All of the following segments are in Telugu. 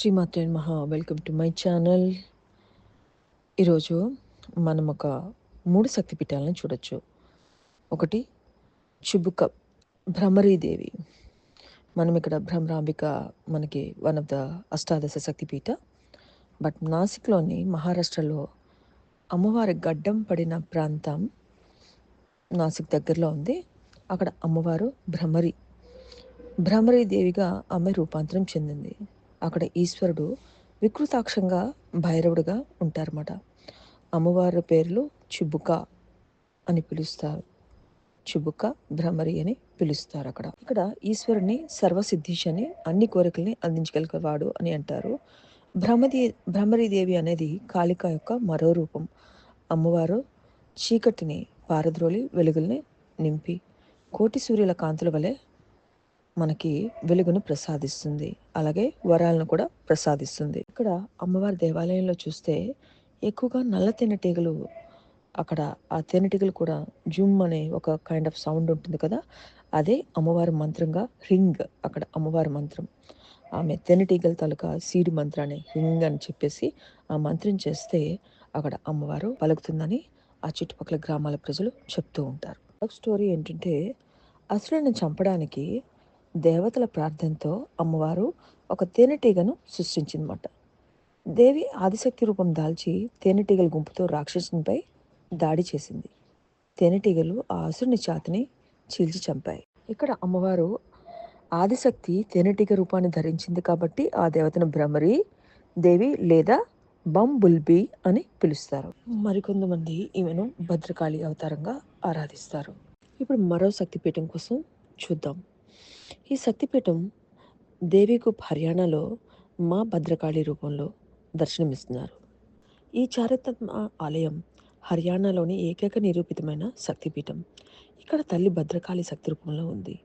శ్రీమాతే మహా వెల్కమ్ టు మై ఛానల్. ఈరోజు మనం ఒక మూడు శక్తిపీఠాలను చూడొచ్చు. ఒకటి చుబుక భ్రమరీదేవి మనం ఇక్కడ భ్రమరాంబిక మనకి వన్ ఆఫ్ ద అష్టాదశ శక్తిపీఠ బట్ నాసిక్లోని మహారాష్ట్రలో అమ్మవారి గడ్డం పడిన ప్రాంతం నాసిక్ దగ్గరలో ఉంది. అక్కడ అమ్మవారు భ్రమరి. భ్రమరీదేవిగా ఆమె రూపాంతరం చెందింది. అక్కడ ఈశ్వరుడు వికృతాక్షంగా భైరవుడుగా ఉంటారన్నమాట. అమ్మవారి పేర్లు చుబుక అని పిలుస్తారు. చుబుక భ్రమరి అని పిలుస్తారు అక్కడ. ఇక్కడ ఈశ్వరుని సర్వసిద్ధీష్ అని అన్ని కోరికల్ని అందించగలిగేవాడు అని అంటారు. భ్రమది భ్రమరీదేవి అనేది కాళిక యొక్క మరో రూపం. అమ్మవారు చీకటిని పారద్రోలి వెలుగుల్ని నింపి కోటి సూర్యుల కాంతుల వలె మనకి వెలుగును ప్రసాదిస్తుంది. అలాగే వరాలను కూడా ప్రసాదిస్తుంది. ఇక్కడ అమ్మవారి దేవాలయంలో చూస్తే ఎక్కువగా నల్ల తేనెటీగలు అక్కడ ఆ తేనెటీగలు కూడా జుమ్ అనే ఒక కైండ్ ఆఫ్ సౌండ్ ఉంటుంది కదా? అదే అమ్మవారి మంత్రంగా రింగ్ అక్కడ అమ్మవారి మంత్రం. ఆమె తేనెటీగల తాలూకా సీడి మంత్రాన్ని రింగ్ అని చెప్పేసి ఆ మంత్రం చేస్తే అక్కడ అమ్మవారు పలుకుతుందని ఆ చుట్టుపక్కల గ్రామాల ప్రజలు చెప్తూ ఉంటారు. స్టోరీ ఏంటంటే అసురుని చంపడానికి దేవతల ప్రార్థనతో అమ్మవారు ఒక తేనెటీగను సృష్టించిందన్నమాట. దేవి ఆదిశక్తి రూపం దాల్చి తేనెటీగల గుంపుతో రాక్షసునిపై దాడి చేసింది. తేనెటీగలు ఆ అసురుని చాతిని చీల్చి చంపాయి. ఇక్కడ అమ్మవారు ఆదిశక్తి తేనెటీగ రూపాన్ని ధరించింది కాబట్టి ఆ దేవతను భ్రమరి దేవి లేదా బంబుల్బి అని పిలుస్తారు. మరికొంతమంది ఈమెను భద్రకాళి అవతారంగా ఆరాధిస్తారు. ఇప్పుడు మరో శక్తిపీఠం కోసం చూద్దాం. ఈ శక్తిపీఠం దేవికు హర్యానాలో మా భద్రకాళి రూపంలో దర్శనమిస్తున్నారు. ఈ చారిత్రత్మ ఆలయం హర్యానాలోని ఏకైక నిరూపితమైన శక్తిపీఠం ఇక్కడ తల్లి భద్రకాళి శక్తి రూపంలో ఉంది.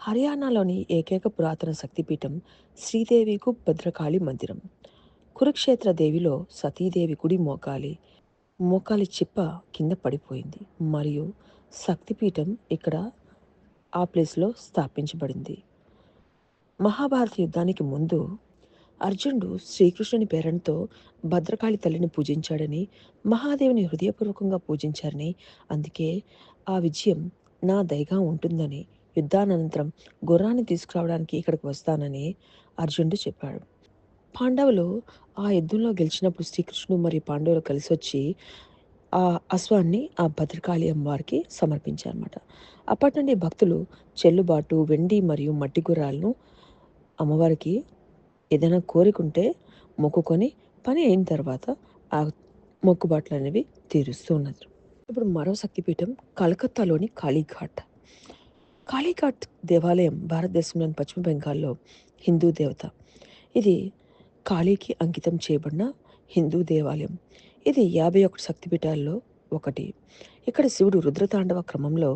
హర్యానాలోని ఏకైక పురాతన శక్తిపీఠం శ్రీదేవికు భద్రకాళి మందిరం. కురుక్షేత్ర దేవిలో సతీదేవి గుడి మోకాలి మోకాలి చిప్ప కింద పడిపోయింది. మరియు శక్తిపీఠం ఇక్కడ ఆ ప్లేస్లో స్థాపించబడింది. మహాభారత యుద్ధానికి ముందు అర్జునుడు శ్రీకృష్ణుని పేరంతో భద్రకాళి తల్లిని పూజించాడని మహాదేవిని హృదయపూర్వకంగా పూజించారని అందుకే ఆ విజయం నా దయగా ఉంటుందని యుద్ధానంతరం గుర్రాన్ని తీసుకురావడానికి ఇక్కడికి వస్తానని అర్జునుడు చెప్పాడు. పాండవులు ఆ యుద్ధంలో గెలిచినప్పుడు శ్రీకృష్ణుడు మరియు పాండవులు కలిసి వచ్చి ఆ అశ్వాన్ని ఆ భద్రకాళి అమ్మవారికి సమర్పించారన్నమాట. అప్పటి నుండి భక్తులు చెల్లుబాటు వెండి మరియు మట్టి గుర్రాలను అమ్మవారికి ఏదైనా కోరికుంటే మొక్కుకొని పని అయిన తర్వాత ఆ మొక్కుబాట్లు అనేవి తీరుస్తూ ఉన్నారు. ఇప్పుడు మరో శక్తిపీఠం కలకత్తాలోని కాళీఘాట్. కాళీఘాట్ దేవాలయం భారతదేశంలోని పశ్చిమ బెంగాల్లో హిందూ దేవత. ఇది కాళీకి అంకితం చేయబడిన హిందూ దేవాలయం. ఇది యాభై ఒకటి శక్తిపీఠాల్లో ఒకటి. ఇక్కడ శివుడు రుద్రతాండవ క్రమంలో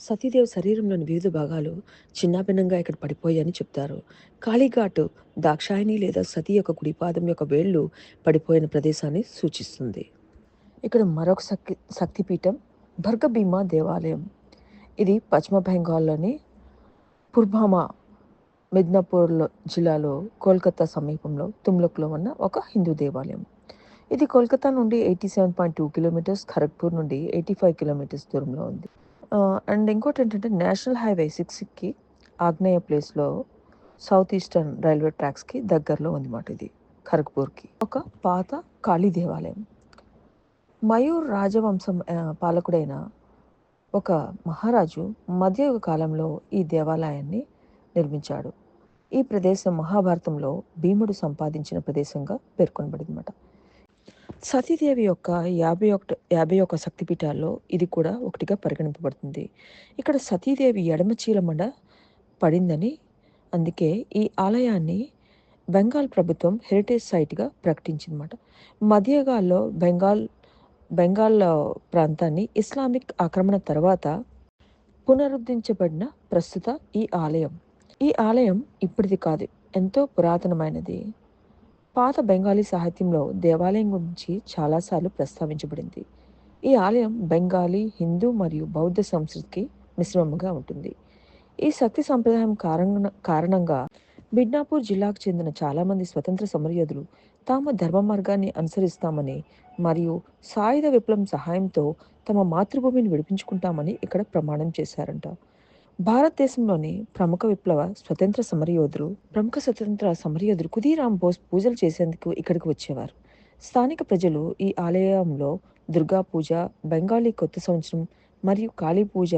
సతీదేవి శరీరంలోని వివిధ భాగాలు చిన్నాభిన్నంగా ఇక్కడ పడిపోయాయని చెప్తారు. కాళీఘాటు దాక్షాయిని లేదా సతీ యొక్క కుడిపాదం యొక్క వేళ్ళు పడిపోయిన ప్రదేశాన్ని సూచిస్తుంది. ఇక్కడ మరొక శక్తి శక్తిపీఠం భర్గభీమా దేవాలయం. ఇది పశ్చిమ బెంగాల్లోని పుర్భామా మిద్నాపూర్లో జిల్లాలో కోల్కతా సమీపంలో తుమ్లక్లో ఉన్న ఒక హిందూ దేవాలయం. ఇది కోల్కతా నుండి eighty seven point two kilometres Kharagpur నుండి ఎయిటీ ఫైవ్ కిలోమీటర్స్ దూరంలో ఉంది. అండ్ ఇంకోటి ఏంటంటే నేషనల్ హైవే సిక్స్కి ఆగ్నేయ ప్లేస్లో సౌత్ ఈస్టర్న్ రైల్వే ట్రాక్స్కి దగ్గరలో ఉందన్నమాట ఇది ఖరగ్పూర్కి. ఒక పాత కాళీ దేవాలయం. మయూర్ రాజవంశం పాలకుడైన ఒక మహారాజు మధ్యయుగ కాలంలో ఈ దేవాలయాన్ని నిర్మించాడు. ఈ ప్రదేశం మహాభారతంలో భీముడు సంపాదించిన ప్రదేశంగా పేర్కొనబడింది అనమాట సతీదేవి యొక్క యాభై ఒకటి యాభై ఒక శక్తిపీఠాల్లో ఇది కూడా ఒకటిగా పరిగణింపబడుతుంది. ఇక్కడ సతీదేవి ఎడమ చీలమండ పడిందని అందుకే ఈ ఆలయాన్ని బెంగాల్ ప్రభుత్వం హెరిటేజ్ సైట్గా ప్రకటించిందన్నమాట. మధ్యగాల్లో బెంగాల్ బెంగాల్ ప్రాంతాన్ని ఇస్లామిక్ ఆక్రమణ తర్వాత పునరుద్ధరించబడిన ప్రస్తుత ఈ ఆలయం. ఈ ఆలయం ఇప్పటిది కాదు ఎంతో పురాతనమైనది. పాత బెంగాలీ సాహిత్యంలో దేవాలయం గురించి చాలాసార్లు ప్రస్తావించబడింది. ఈ ఆలయం బెంగాలీ హిందూ మరియు బౌద్ధ సంస్కృతికి మిశ్రమంగా ఉంటుంది. ఈ శక్తి సంప్రదాయం కారణ కారణంగా మిడ్నాపూర్ జిల్లాకు చెందిన చాలామంది స్వతంత్ర సమరయోధులు తాము ధర్మ మార్గాన్ని అనుసరిస్తామని మరియు సాయుధ విప్లవం సహాయంతో తమ మాతృభూమిని విడిపించుకుంటామని ఇక్కడ ప్రమాణం చేశారంట. భారతదేశంలోని ప్రముఖ విప్లవ స్వతంత్ర సమరయోధులు ప్రముఖ స్వతంత్ర సమరయోధులు కుదీరామ్ బోస్ పూజలు చేసేందుకు ఇక్కడికి వచ్చేవారు. స్థానిక ప్రజలు ఈ ఆలయంలో దుర్గా పూజ బెంగాలీ కొత్త సంవత్సరం మరియు కాళీ పూజ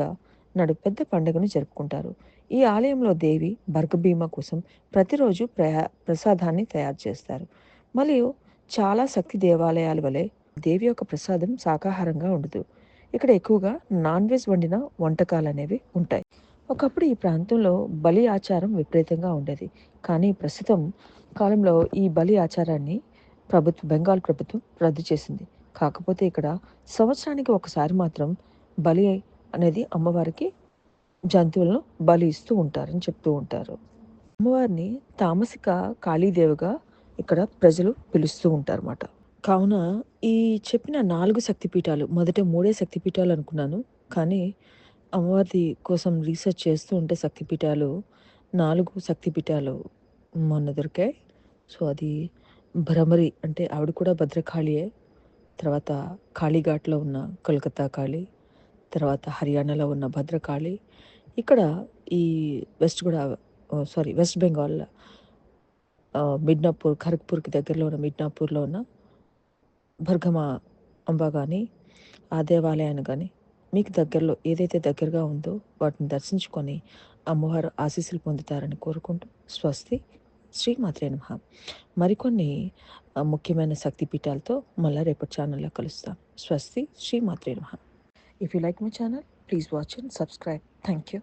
నడు పెద్ద పండుగను జరుపుకుంటారు. ఈ ఆలయంలో దేవి బర్గభీమ కోసం ప్రతిరోజు ప్రయా ప్రసాదాన్ని తయారు చేస్తారు. మరియు చాలా శక్తి దేవాలయాల వలె దేవి యొక్క ప్రసాదం శాకాహారంగా ఉండదు. ఇక్కడ ఎక్కువగా నాన్ వెజ్ వండిన వంటకాలు అనేవి ఉంటాయి. ఒకప్పుడు ఈ ప్రాంతంలో బలి ఆచారం విపరీతంగా ఉండేది. కానీ ప్రస్తుతం కాలంలో ఈ బలి ఆచారాన్ని ప్రభుత్వం బెంగాల్ ప్రభుత్వం రద్దు చేసింది. కాకపోతే ఇక్కడ సంవత్సరానికి ఒకసారి మాత్రం బలి అనేది అమ్మవారికి జంతువులను బలి ఇస్తూ ఉంటారని చెప్తూ ఉంటారు. అమ్మవారిని తామసిక కాళీదేవిగా ఇక్కడ ప్రజలు పిలుస్తూ ఉంటారన్నమాట. కావున ఈ చెప్పిన నాలుగు శక్తిపీఠాలు మొదట మూడే శక్తిపీఠాలు అనుకున్నాను. కానీ అమ్మవారి కోసం రీసెర్చ్ చేస్తూ ఉంటే శక్తిపీఠాలు నాలుగు శక్తిపీఠాలు మొన్న దొరికాయి. సో అది భ్రమరి అంటే ఆవిడ కూడా భద్రకాళియే. తర్వాత కాళీఘాట్లో ఉన్న కోల్కతా కాళీ తర్వాత హర్యానాలో ఉన్న భద్రకాళి. ఇక్కడ ఈ వెస్ట్ కూడా సారీ వెస్ట్ బెంగాల్ మిడ్నాపూర్ ఖరగ్పూర్కి దగ్గరలో ఉన్న మిడ్నాపూర్లో ఉన్న భర్గమ అంబ కానీ ఆ దేవాలయాన్ని కానీ మీకు దగ్గరలో ఏదైతే దగ్గరగా ఉందో వాటిని దర్శించుకొని అమ్మవారు ఆశీస్సులు పొందుతారని కోరుకుంటూ స్వస్తి శ్రీమాత్రే నమ. మరికొన్ని ముఖ్యమైన శక్తి పీఠాలతో మళ్ళీ రేపటి ఛానల్లో కలుస్తాం. స్వస్తి శ్రీమాత్రే నమ. If you like my channel please watch and subscribe thank you